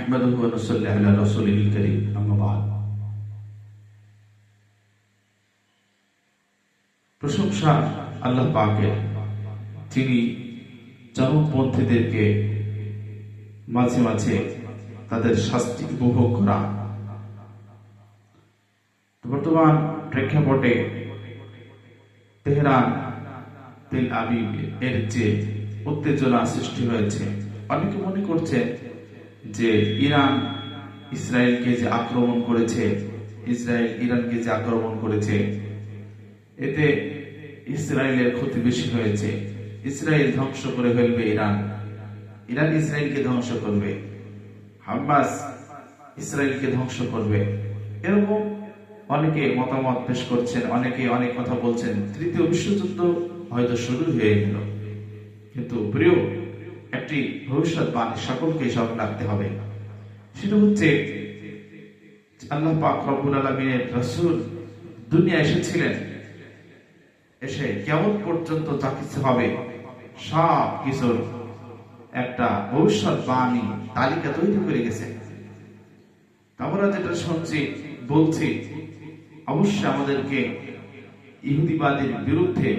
نحمده ونصلي على رسوله الكريم أما بعد প্রশংসা আল্লাহ পাকের তিনি চরমপন্থীদেরকে মাঝে মাঝে তাদের শাস্তি উপভোগ করা বর্তমান প্রেক্ষাপটে তেহরান তেল আবিব এর যে উত্তেজনা সৃষ্টি হয়েছে অনেকে মনে করছে যে ইরান ইসরায়েলকে যে আক্রমণ করেছে, ইসরায়েল ইরানকে যে আক্রমণ করেছে, এতে ইসরায়েলের ক্ষতি বেশি হয়েছে। ইসরায়েল ধ্বংস করে ফেলবে ইরান। ইরান ইসরায়েলকে ধ্বংস করবে। হামাস ইসরায়েলকে ধ্বংস করবে। এরকম অনেকে মতামত পেশ করছেন, অনেকে অনেক কথা বলছেন। তৃতীয় বিশ্বযুদ্ধ হয়তো শুরু হয়ে গেল। কিন্তু প্রিয় একটি ভবিষ্যৎবাণী সকলকে সব রাখতে হবে। সেটা হচ্ছে, আল্লাহ পাক রব্বুল আলমিনের রসুল দুনিয়া এসেছিলেন, এসে কেমন পর্যন্ত যা কিছু হবে, সব কিছুর একটা ভবিষ্যৎবাণী তালিকা তৈরি করে গেছে। আমরা যেটা শুনছি, বলছি, অবশ্যই আমাদেরকে ইহুদিবাদের বিরুদ্ধে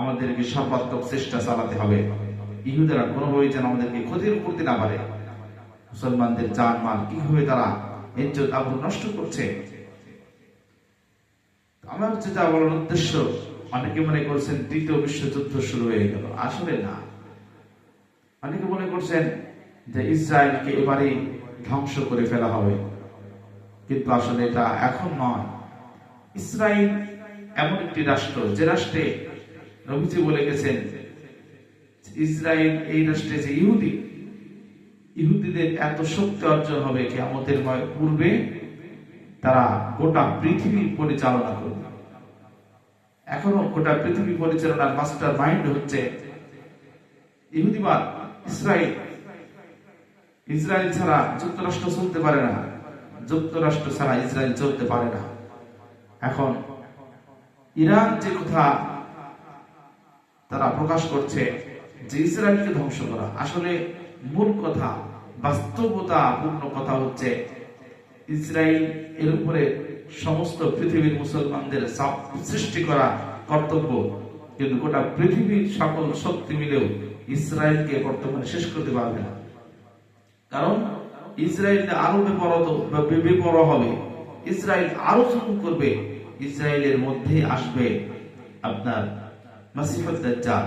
আমাদেরকে সর্বাত্মক চেষ্টা চালাতে হবে। ইহুদেরা কোনোভাবেই যেন আমাদেরকে ক্ষতির করতে না পারে। মুসলমানদের জান মাল কীভাবে তারা ইজ্জত আবরু নষ্ট করছে? আমার যেটা বলার উদ্দেশ্য, অনেকে মনে করছেন তৃতীয় বিশ্বযুদ্ধ শুরু হয়ে গেল। আসলে না। অনেকে মনে করছেন যে ইসরায়েলকে এবারে ধ্বংস করে ফেলা হবে। কিন্তু আসলে এটা এখন নয়। ইসরায়েল এমন একটি রাষ্ট্র, যে রাষ্ট্রে নবীজি বলে গেছেন ইসরায়েল এই রাষ্ট্রে যে ইহুদি, ইহুদিদের এত শক্তি অর্জন হবে কেমতের পূর্বে, তারা গোটা পৃথিবী পরিচালনা করবে। এখনও গোটা পৃথিবী পরিচালনার মাস্টার মাইন্ড হচ্ছে ইহুদিবাদ, ইসরায়েল। ইসরায়েল ছাড়া যুক্তরাষ্ট্র চলতে পারে না, যুক্তরাষ্ট্র ছাড়া ইসরায়েল চলতে পারে না। এখন ইরান যে কথা তারা প্রকাশ করছে যে ইসরায়েলকে ধ্বংস করা। আসলে মূল কথা বাস্তবতা পূর্ণ কথা হচ্ছে, ইসরায়েল এর উপরে সমস্ত পৃথিবীর মুসলমানদের সৃষ্টি করা কর্তব্য। কিন্তু গোটা পৃথিবীর সকল শক্তি মিলেও ইসরায়েলকে বর্তমানে শেষ করতে পারবে না। কারণ ইসরায়েল আরও বেপর হবে, ইসরায়েল আরও শুরু করবে, ইসরায়েলের মধ্যে আসবে আপনার মাসিফত দাজ্জাল।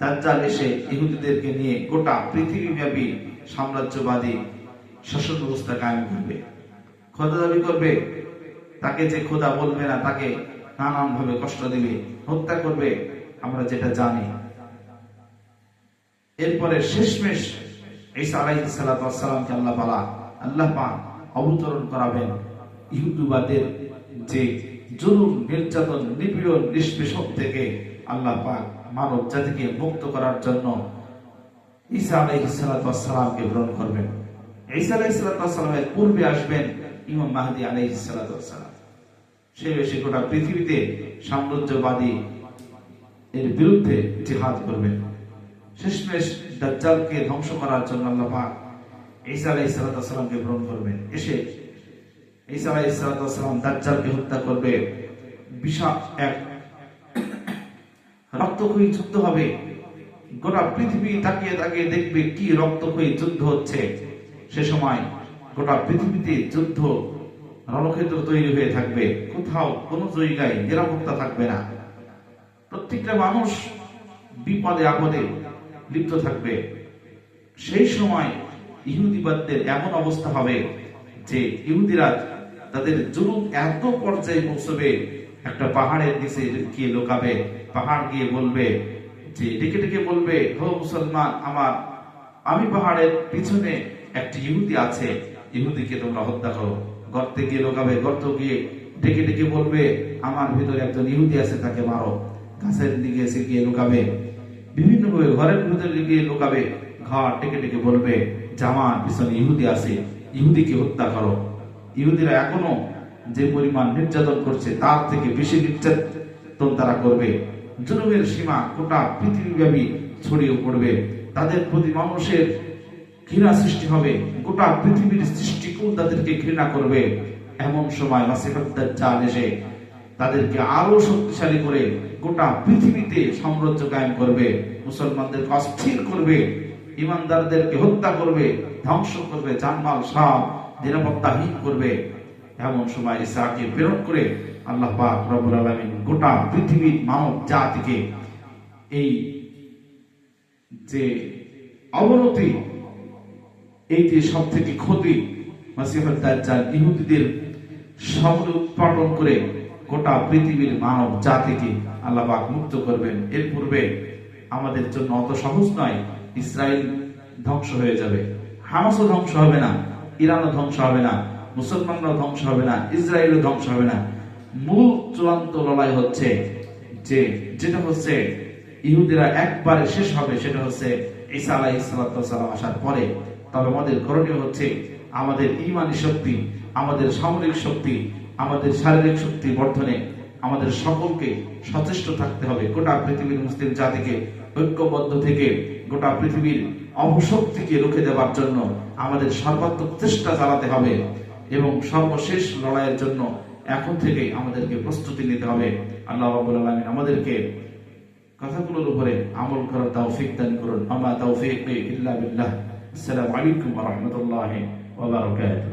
দাজ্জাল এসে ইহুদিদেরকে নিয়ে গোটা পৃথিবীব্যাপী সাম্রাজ্যবাদী শাসন ব্যবস্থা কায়েম করবে। খোদা দাবি করবে, তাকে যে খোদা বলবে না, তাকে নানান ভাবে কষ্ট দিবে, হত্যা করবে, আমরা যেটা জানি। এরপরে শেষমেশ ঈসা আলাইহিস ওয়াসসালামকে আল্লাহ পালা আল্লাহ পাক অবতরণ করাবেন ইহুদিবাদের যে জুলুম, নির্যাতন, নিপীড়ন, নিষ্পেষণ থেকে আল্লাহ পাক মানব জাতিকে মুক্ত করার জন্য ঈসা আলাইহিস সালাতু ওয়াসসালামকে গ্রহণ করবেন। ঈসা আলাইহিস সালাতু ওয়াসসালামের পূর্বে আসবেন ইমাম মাহদি আলাইহিস সালাতু ওয়াসসালাম। সে এসে গোটা পৃথিবীতে সাম্রাজ্যবাদী এর বিরুদ্ধে জিহাদ করবেন। শেষমেশ দাজ্জালকে ধ্বংস করার জন্য আল্লাহ ঈসা আলাইহিস সালাতু গ্রহণ করবেন। এসে ঈসা আলাইহিস সালাতু দাজ্জালকে হত্যা করবে। বিশাল এক রক্তক্ষয়ী যুদ্ধ হবে। গোটা পৃথিবী তাকিয়ে তাকিয়ে দেখবে কি রক্তক্ষয়ী যুদ্ধ হচ্ছে। সে সময় গোটা পৃথিবীতে যুদ্ধ রণক্ষেত্র তৈরি হয়ে থাকবে। কোথাও কোনো জায়গায় নিরাপত্তা থাকবে না। প্রত্যেকটা মানুষ বিপদে আপদে লিপ্ত থাকবে। সেই সময় ইহুদিবাদদের এমন অবস্থা হবে যে ইহুদিরা তাদের জুলুম এত পর্যায়ে পৌঁছবে, একটা পাহাড়ের নিচে গিয়ে লোকাবে। পাহাড় গিয়ে বলবে যে, ডেকে ডেকে বলবে হো মুসলমান, আমার, আমি পাহাড়ের পিছনে একটি ইহুদি আছে। ইহুদিকে তোমরা হত্যা করো। গর্তে গিয়ে লোকাবে, গর্ত গিয়ে ডেকে ডেকে বলবে, আমার ভিতরে একজন ইহুদি আছে, তাকে মারো। গাছের দিকে এসে গিয়ে লুকাবে। বিভিন্ন ভাবে ঘরের ভিতরে গিয়ে লুকাবে। ঘর ডেকে ডেকে বলবে, জামার পিছনে ইহুদি আছে, ইহুদিকে হত্যা করো। ইহুদিরা এখনও যে পরিমাণ নির্যাতন করছে, তার থেকে বেশি নির্যাতন তারা করবে। জুলুমের সীমা গোটা পৃথিবীব্যাপী ছড়িয়ে পড়বে। তাদের প্রতি মানুষের ঘৃণা সৃষ্টি হবে। গোটা পৃথিবীর সৃষ্টিকুল তাদেরকে ঘৃণা করবে? এমন সময় চাল এসে তাদেরকে আরও শক্তিশালী করে গোটা পৃথিবীতে সাম্রাজ্য কায়েম করবে। মুসলমানদের অস্থির করবে। ইমানদারদেরকে হত্যা করবে, ধ্বংস করবে, জানমাল সব নিরাপত্তাহীন করবে। এমন সময় ইসাকে প্রেরণ করে আল্লাহ পাক রব্বুল আলামিন গোটা পৃথিবীর মানব জাতিকে এই যে অবনতি, এই যে সব থেকে ক্ষতি ইহুদিদের সামনে উৎপাদন করে গোটা পৃথিবীর মানব জাতিকে আল্লাহ পাক মুক্ত করবেন। এর পূর্বে আমাদের জন্য অত সহজ নয় ইসরায়েল ধ্বংস হয়ে যাবে। হামাসও ধ্বংস হবে না, ইরানও ধ্বংস হবে না। মুসলমানরাও ধ্বংস হবে না, ইসরায়েলও ধ্বংস হবে না। মূল চূড়ান্ত লড়াই হচ্ছে যে, যেটা হচ্ছে ইহুদিরা একবারে শেষ হবে, সেটা হচ্ছে ঈসা আলাহ ইসলাতাম আসার পরে। তবে আমাদের করণীয় হচ্ছে আমাদের ইমানি শক্তি, আমাদের সামরিক শক্তি, আমাদের শারীরিক শক্তি বর্ধনে আমাদের সকলকে সচেষ্ট থাকতে হবে। গোটা পৃথিবীর মুসলিম জাতিকে ঐক্যবদ্ধ থেকে গোটা পৃথিবীর অপশক্তিকে রুখে দেওয়ার জন্য আমাদের সর্বাত্মক চেষ্টা চালাতে হবে। এবং সর্বশেষ লড়াইয়ের জন্য এখন থেকে আমাদেরকে প্রস্তুতি নিতে হবে। আল্লাহ রাবুল আলমিন আমাদেরকে কথাগুলোর উপরে আমল করার তৌফিক দান করুন। আমা তৌফিক ইল্লা বিল্লাহ। আসসালামু আলাইকুম ওয়া রাহমাতুল্লাহি ওয়া বারাকাতুহু।